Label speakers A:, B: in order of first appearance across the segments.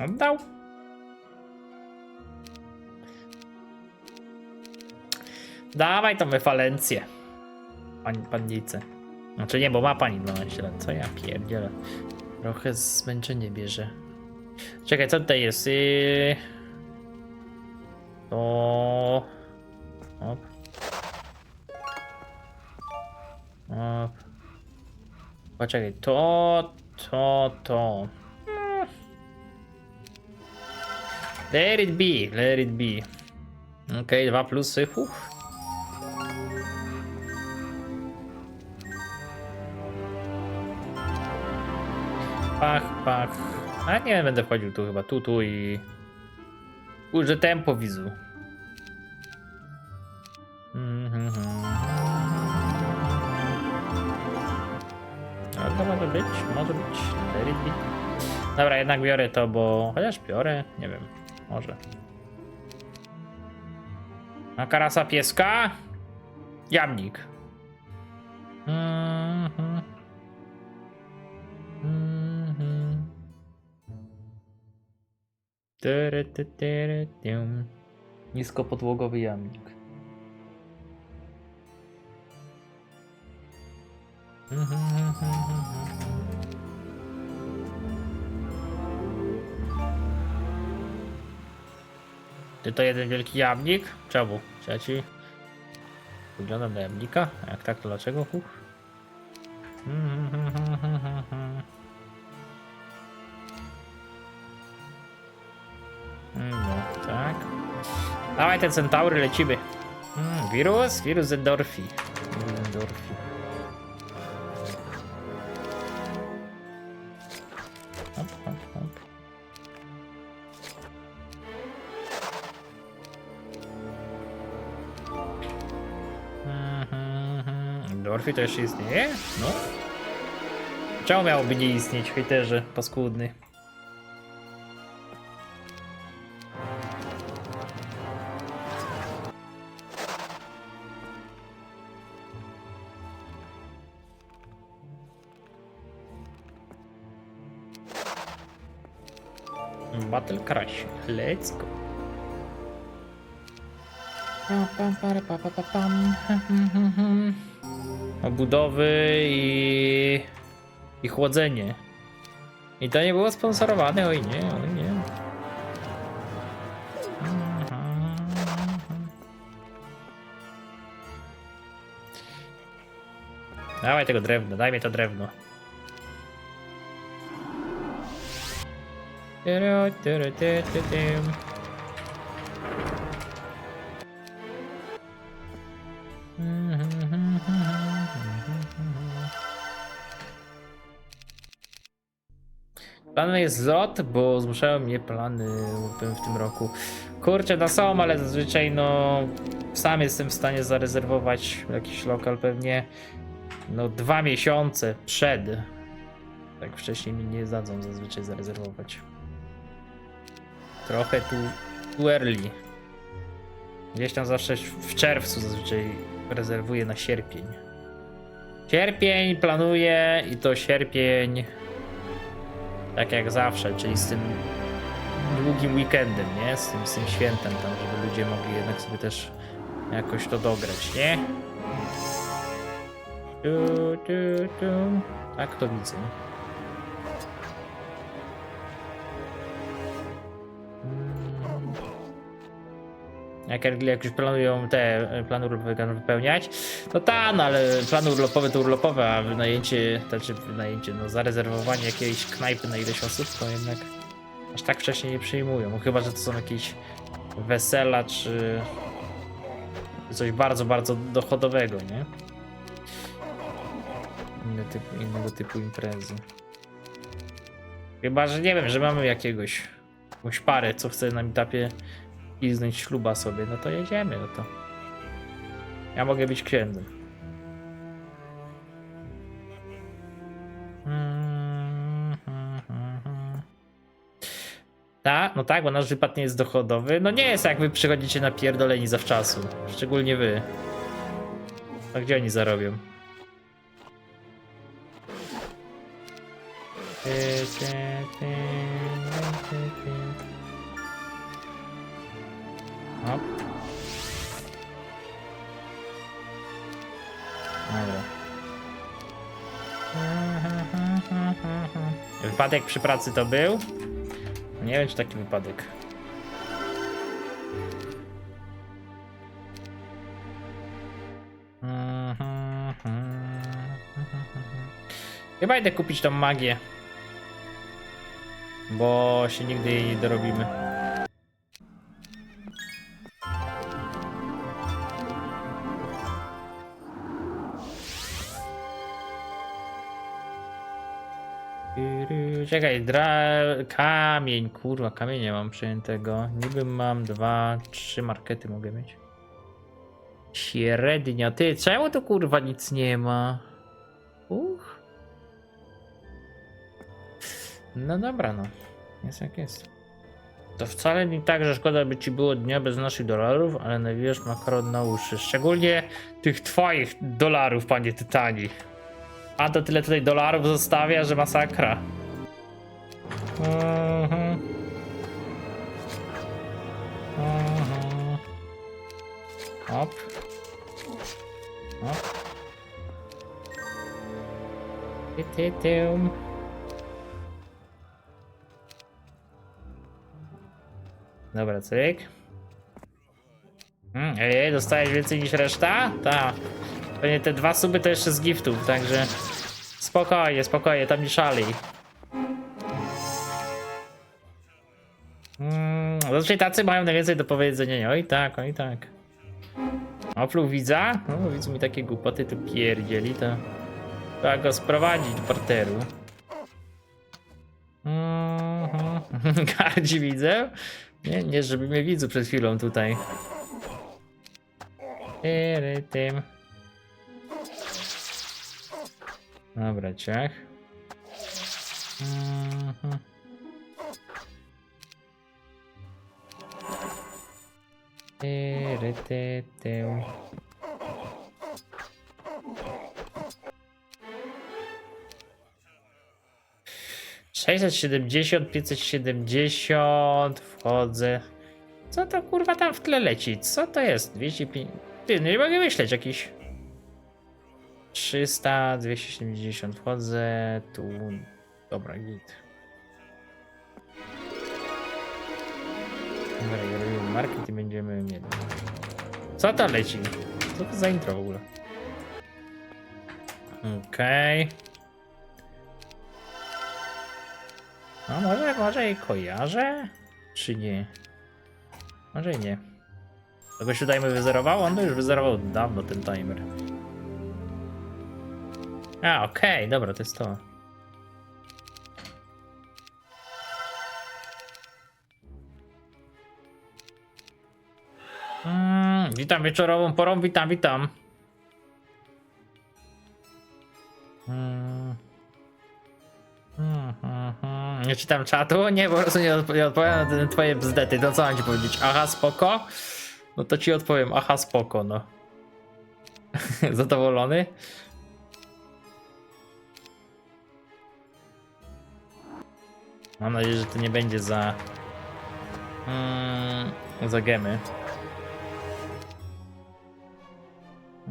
A: Oddał. Dawaj tą wyfalencję. Pani, pannice. Znaczy nie, bo ma pani 12 lat. Co ja pierdzielę. Trochę zmęczenie bierze. Czekaj, co tutaj jest? Yy... To... Op. Op. Poczekaj, to, to, to. Let it be, let it be. Okej, dwa plusy. Uff. Pach, pach. A nie, będę wchodził tu chyba, tu, tu i... Użyję tempo wizu. Mhm. A to może być, może być. Dobra, jednak biorę to, bo... Chociaż biorę, nie wiem, może. A karasa pieska? Jamnik. Mhm. Mhm. Tyry, ty, tyry, tium. Niskopodłogowy jamnik. Czy to jeden wielki jamnik? Czemu? Trzeci? Wygląda na jamnika? A Jak tak, to dlaczego? Uff. No, tak. Dawaj te centaury, lecimy. Mm, wirus? Wirus endorfi. Endorfi. Mhm, to jeszcze istnieje? No. Czemu miałoby nie istnieć, hejterze paskudny? Battle Crash. Let's go. Pam, pam, para, pa, pa, pa, pam. Obudowy i... i chłodzenie. I to nie było sponsorowane, oj nie, oj nie. Dawaj tego drewna, daj mi to drewno. Planem jest zlot, bo zmuszają mnie plany w tym roku. Kurczę, no są, ale zazwyczaj no sam jestem w stanie zarezerwować jakiś lokal pewnie no dwa miesiące przed. Tak wcześniej mi nie dadzą zazwyczaj zarezerwować. Trochę tu, tu early. Gdzieś tam zawsze w czerwcu zazwyczaj rezerwuję na sierpień. Sierpień planuję i to sierpień tak jak zawsze, czyli z tym długim weekendem, nie? Z tym, z tym świętem tam, żeby ludzie mogli jednak sobie też jakoś to dograć, nie? Tu, tu, tu. Tak to widzę. Jak, jak już planują te e, plany urlopowe wypełniać, to tam, no ale plany urlopowe to urlopowe, a wynajęcie, znaczy wynajęcie, no zarezerwowanie jakiejś knajpy na ileś osób, to jednak aż tak wcześnie nie przyjmują. Chyba, że to są jakieś wesela, czy coś bardzo, bardzo dochodowego, nie? Innego typu imprezy. Chyba, że nie wiem, że mamy jakiegoś, jakąś parę, co chce na meetupie piznąć śluba sobie, no to jedziemy, no to. Ja mogę być księdzem. Tak, no tak, bo nasz wypad nie jest dochodowy. No nie jest jak wy przychodzicie na pierdoleni zawczasu. Szczególnie wy. A gdzie oni zarobią? Ty, ty, ty, ty, ty. Hop. Dobra. Wypadek przy pracy to był? Nie wiem, czy taki wypadek. Chyba idę kupić tą magię. Bo się nigdy jej nie dorobimy. Czekaj, dra... kamień, kurwa, kamienia mam przyjętego. Niby mam dwa, trzy markety mogę mieć. Średnio. Ty, czemu tu kurwa nic nie ma? Uch. No dobra, no. Jest jak jest. To wcale nie tak, że szkoda by ci było dnia bez naszych dolarów, ale nawijasz makaron na uszy. Szczególnie tych twoich dolarów, panie Tytani. A to tyle tutaj dolarów zostawia, że masakra. Mhm. Mhm. Ty, tym. Dobra, cyk. Mm, ej, dostajesz więcej niż reszta? Tak. Pewnie te dwa suby to jeszcze z giftów, także spokojnie, spokojnie, tam nie szalej. Zazwyczaj tacy mają najwięcej do powiedzenia. Oj tak, oj tak. Opluł widza? No, widz mi takie głupoty tu pierdzieli, to trzeba go sprowadzić do parteru. Mhm. Gardzi widzę? Nie, nie, żeby mnie widzu przed chwilą tutaj. Tym. Dobra, ciach. Mhm. Tyry, ty, tył. Sześćset siedemdziesiąt, pięćset siedemdziesiąt, wchodzę. Co to kurwa tam w tle leci? Co to jest? 205. Ty, no nie mogę myśleć jakiś. 300, 270 wchodzę, tu, dobra, git. Dobra, robimy market i będziemy mieli. Co to leci? Co to za intro w ogóle? Okej. No może, może i kojarzę? Czy nie? Może i nie. Kogoś tutaj my wyzerował? On to już wyzerował dawno ten timer. A, okej, dobra, to jest to. Witam wieczorową porą, witam, witam. Mm. Mm, mm, mm. Nie czytam czatu? Nie, po prostu nie, odp- nie odpowiadam na twoje bzdety. To co mam ci powiedzieć? Aha, spoko? No to ci odpowiem, aha, spoko, no. Zadowolony? Mam nadzieję, że to nie będzie za. Mm, za gemy.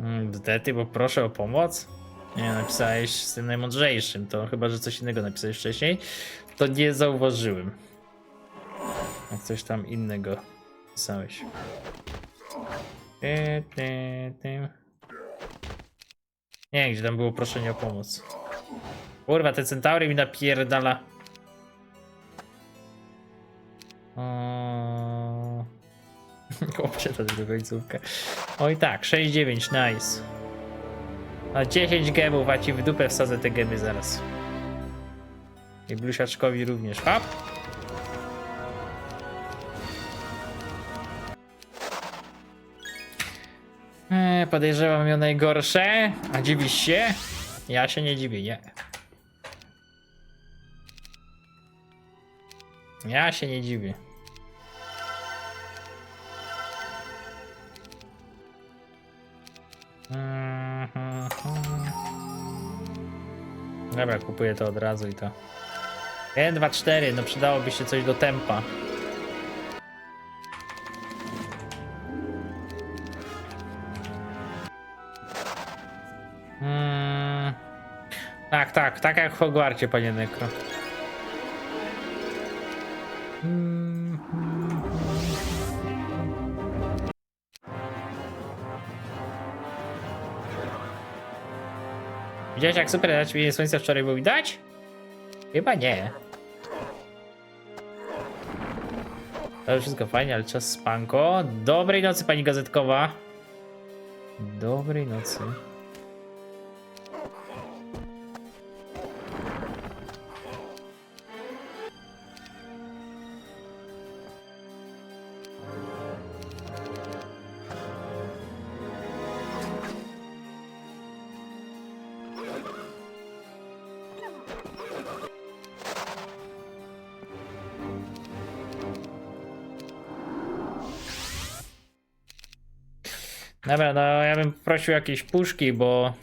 A: Mm, Bzdety, bo proszę o pomoc. Nie, napisałeś z tym najmądrzejszym, to chyba, że coś innego napisałeś wcześniej. To nie zauważyłem. Jak coś tam innego pisałeś. Nie, gdzie tam było proszenie o pomoc. Kurwa, te centaury mi napierdala. O... To do końcówkę. Oj tak, 6-9, nice. A 10 gemów, a ci w dupę wsadzę te gemy zaraz. I blusiaczkowi również. Hop! Eee, podejrzewam ją najgorsze. A dziwisz się? Ja się nie dziwię, nie. Ja się nie dziwię. Mhm. Dobra, kupuję to od razu i to. 1, 2, 4, no przydałoby się coś do tempa. Mm. Tak, tak, tak jak w Hogwarcie, panie Nekro. Widziałeś jak super na ciebie słońce wczoraj było widać? Chyba nie. To wszystko fajnie, ale czas spanko. Dobrej nocy pani gazetkowa. Dobrej nocy. Dobra, no ja bym prosił jakieś puszki, bo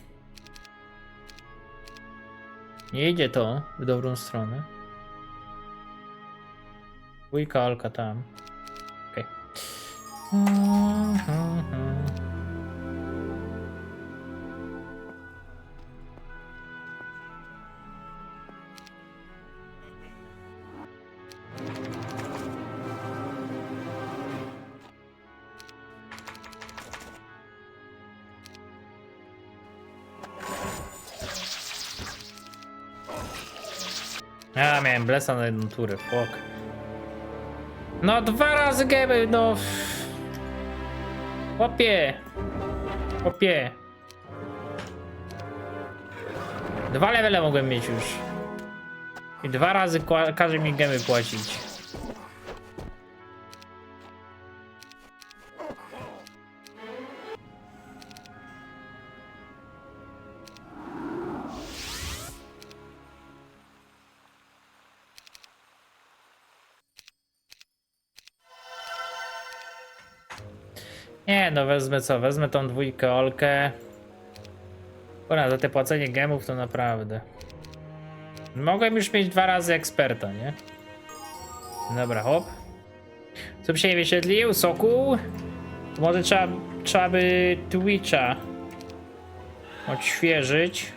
A: nie idzie to w dobrą stronę. Dwójka Olka tam. Ja miałem blesa na jedną turę, fuck. No dwa razy gemy, no. Chłopie. Chłopie. Dwa levele mogłem mieć już. I dwa razy każe mi gemy płacić. Nie, no wezmę co? Wezmę tą dwójkę Olkę. Dobra, za te płacenie gemów to naprawdę. Mogłem już mieć dwa razy eksperta, nie? Dobra, hop. Co by się nie wyświetlił? To Może trzeba, trzeba by Twitcha odświeżyć.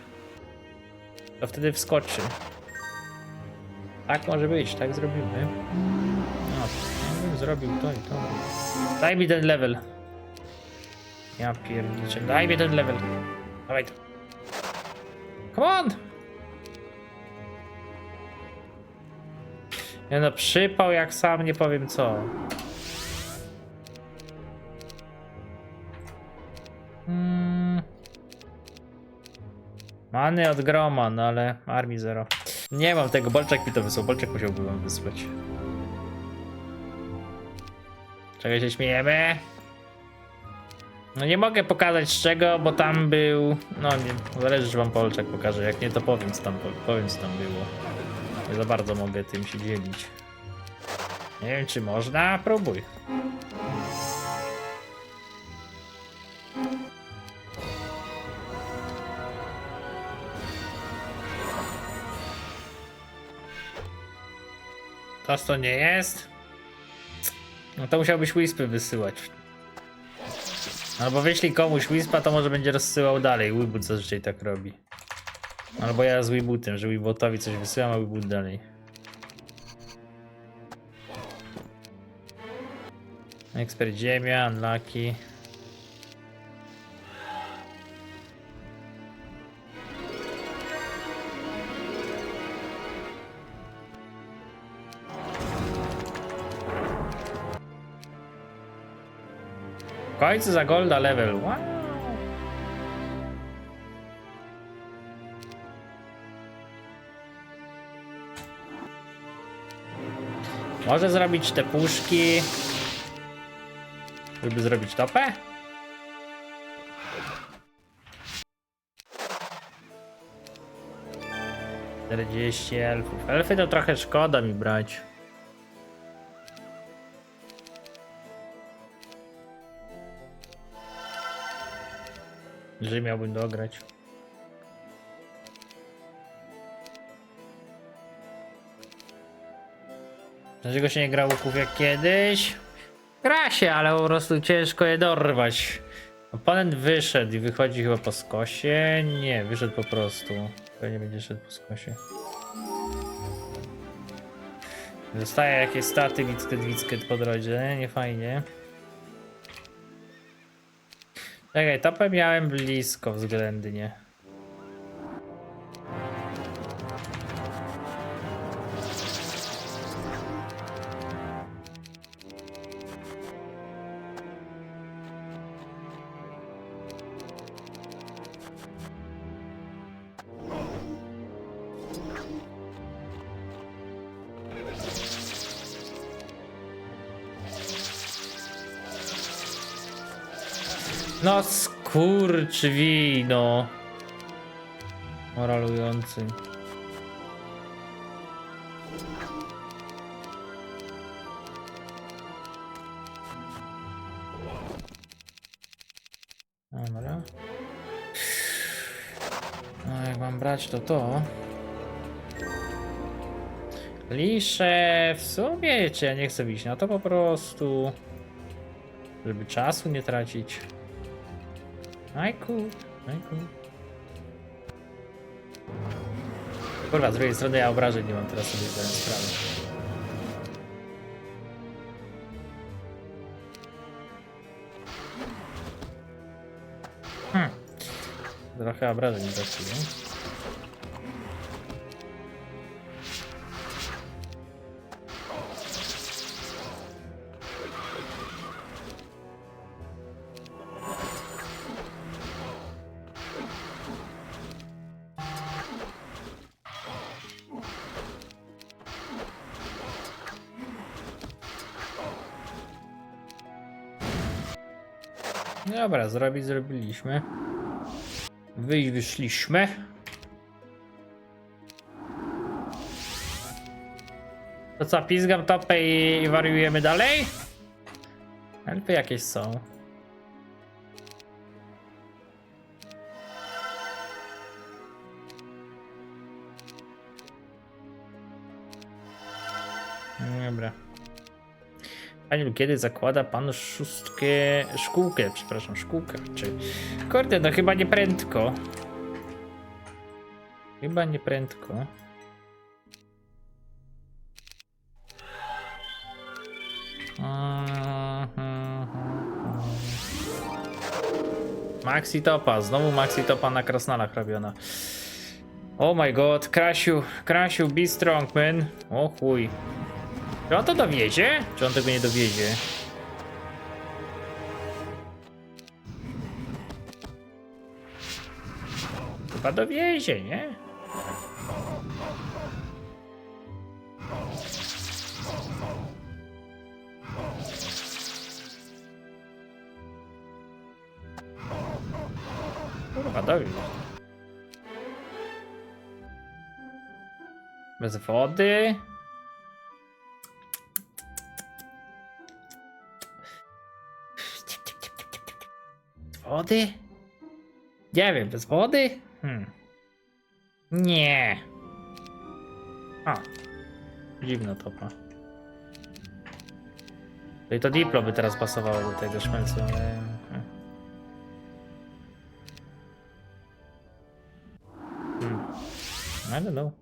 A: To wtedy wskoczy. Tak może być, tak zrobimy. No, zrobił to i to. Daj mi ten level. Ja pierniczę. Daj mi ten level. Dawaj. Come on! Nie no, przypał jak sam, nie powiem co. Hmm. Many od groma, no ale armii zero. Nie mam tego, Bolczak mi to wysłał, Bolczak musiałby wam wysłać. Czego się śmiejemy? No nie mogę pokazać z czego, bo tam był. No nie, zależy, czy wam Polczak pokaże. Jak nie, to powiem co tam, powiem, co tam było. Nie za bardzo mogę tym się dzielić. Nie wiem, czy można. Próbuj. To co nie jest? No to musiałbyś Wispy wysyłać. Albo wyślij komuś Wispa, to może będzie rozsyłał dalej. Wiboot zazwyczaj tak robi. Albo ja z Wibootem, że Wibootowi coś wysyłam, a Wiboot dalej. Ekspert Ziemia, Unlucky. Końcu za golda level. Wow. Może zrobić te puszki, żeby zrobić topę? Czterdzieści elfów. Elfy to trochę szkoda mi brać. Jeżeli miałbym dograć. Dlaczego się nie gra łuków jak kiedyś? Gra się, ale po prostu ciężko je dorwać. Oponent wyszedł i wychodzi chyba po skosie? Nie, wyszedł po prostu. Pewnie będzie szedł po skosie. Zostaje jakieś staty wicket wicket po drodze, nie fajnie. Czekaj, topę miałem blisko względnie. No skurczywino. Moralujący. Dobra. No jak mam brać to to. Lisze w sumie, czy ja nie chcę iść na to po prostu. Żeby czasu nie tracić. Ajku, ajku. Kurwa, z drugiej strony ja obrażeń nie mam teraz sobie zdałem sprawy. Hmm. Trochę obrażeń mi brakuje. Dobra, zrobić zrobiliśmy. Wyjść wyszliśmy. To co, pizgam topę i, wariujemy dalej? Elfy jakieś są. Panie, kiedy zakłada pan szóstkę, szkółkę, przepraszam, szkółkę, czy... Kurde, no chyba nie prędko. Chyba nie prędko. Maxi topa, znowu maxi topa na krasnalach robiona. Oh my god, Krasiu, Krasiu, be strong man. O chuj. Czy on to dowiezie? Czy on tego nie dowiezie? Chyba dowiezie, nie? Kurwa, dowiezie. Bez wody. Wody? Nie wiem, bez wody? Hmm. Nie. A. Dziwna topa. No i to Diplo by teraz pasowało do tego szmelcu, ale... hmm. Hmm. I don't know.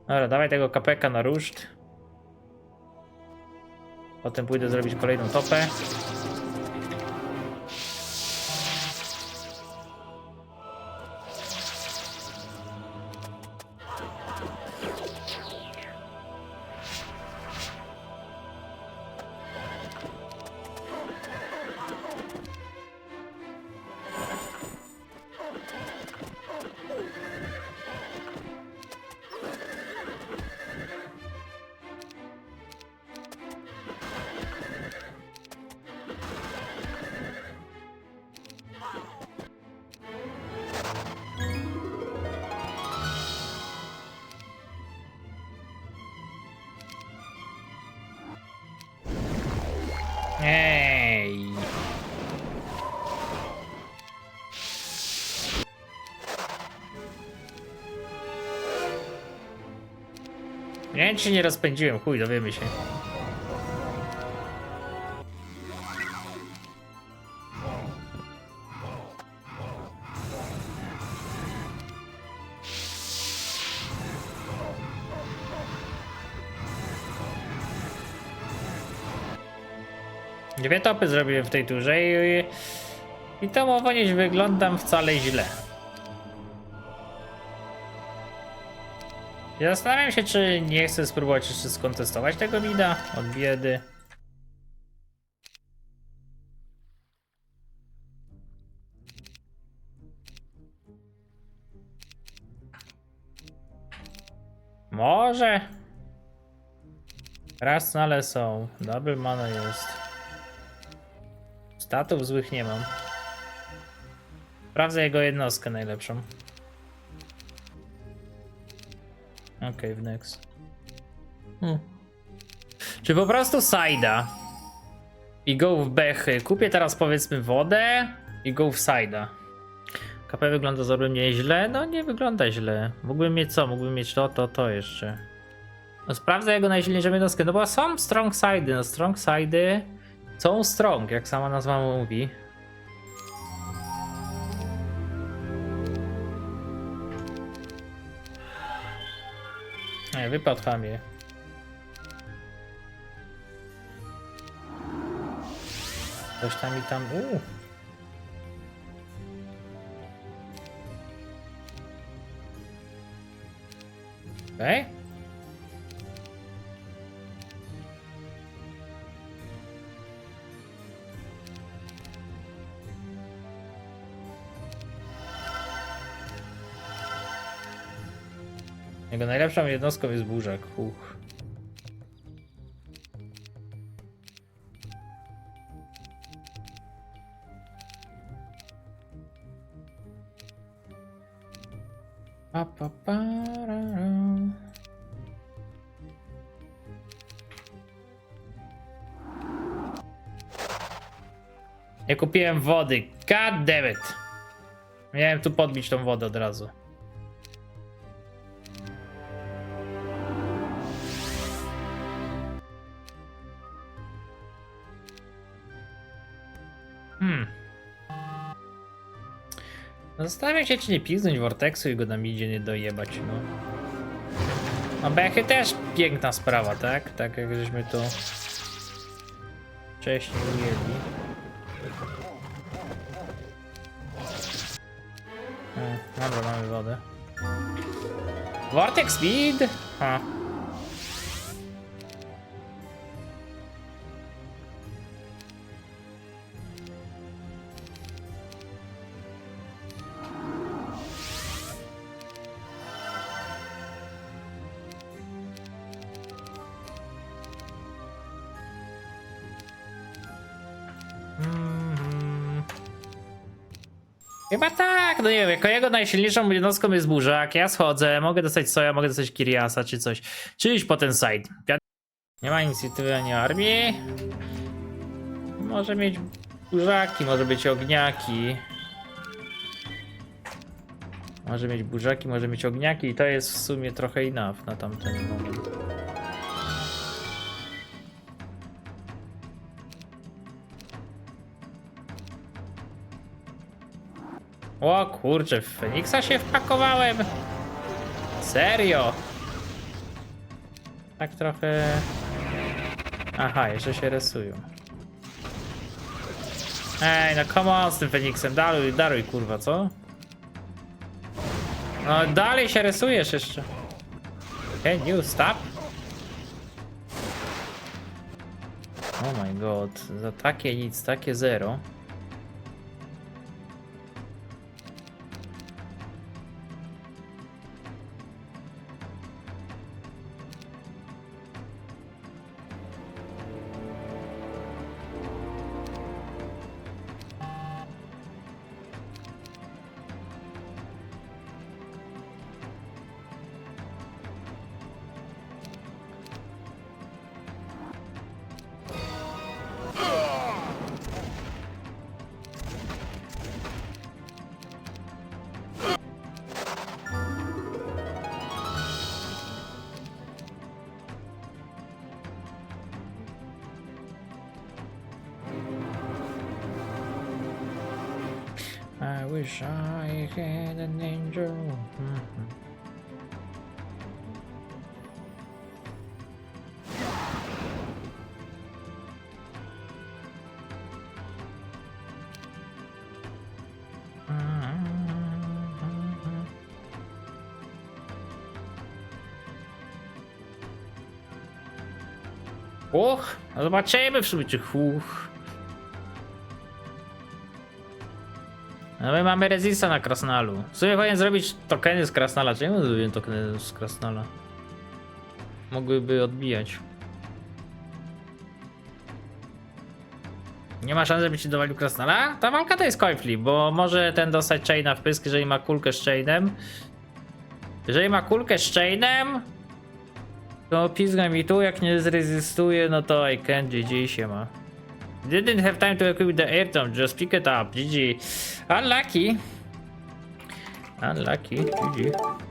A: Dobra, dawaj tego kapeka na ruszt. Potem pójdę zrobić kolejną topę. się nie rozpędziłem, chuj, dowiemy się. Dwie topy zrobiłem w tej turze i, i, i to mowa nie wyglądam wcale źle. Ja zastanawiam się, czy nie chcę spróbować jeszcze skontestować tego mida od biedy. Może. Raz ale są. Double mana jest. Statów złych nie mam. Sprawdzę jego jednostkę najlepszą. Okej, w next. Hmm. Czy po prostu sajda i go w bechy. Kupię teraz powiedzmy wodę i go w sajda. KP wygląda zrobił nieźle? No nie wygląda źle. Mógłbym mieć co? Mógłbym mieć to, to, to jeszcze. No sprawdzę jego najsilniejszą jednostkę, no bo są strong side'y, no strong side'y są strong, jak sama nazwa mówi. Nie, wypadł famie. Coś tam i tam, uuu. Okej. Jego najlepszą jednostką jest burzak. Uch. Pa, pa, pa, ra, ra. Nie kupiłem wody. God damn it. Miałem tu podbić tą wodę od razu. Zastanawiam się, czy nie piznąć Vortexu i go na midzie nie dojebać, no. A bechy też piękna sprawa, tak? Tak jak żeśmy to wcześniej ujęli. E, Dobra, mamy wodę. Vortex speed! Ha. Chyba tak, no nie wiem, jako jego najsilniejszą jednostką jest burzak, ja schodzę, mogę dostać soja, mogę dostać Kiriasa czy coś, czy iść po ten side. Nie ma inicjatywy ani armii. Może mieć burzaki, może być ogniaki. Może mieć burzaki, może mieć ogniaki i to jest w sumie trochę enough na tamten moment. O kurczę, w Feniksa się wpakowałem. Serio? Tak trochę... Aha, jeszcze się rysują. Ej, no come on z tym Feniksem, daruj, daruj kurwa, co? No dalej się rysujesz jeszcze. Can you stop? Oh my god, za takie nic, takie zero. wish I had an angel. Och, zobaczymy w sumie, czy huch. No my mamy resista na Krasnalu. W sumie powinien zrobić tokeny z Krasnala. Czemu zrobiłem tokeny z Krasnala? Mogłyby odbijać. Nie ma szans, żeby ci dowalił Krasnala? Ta walka to jest coin flip, bo może ten dostać chaina w pysk, jeżeli ma kulkę z chainem. Jeżeli ma kulkę z chainem, to pizga mi tu, jak nie zrezystuje, no to I can GG się ma. Didn't have time to equip the airtom, just pick it up, GG. Unlucky. Unlucky, GG.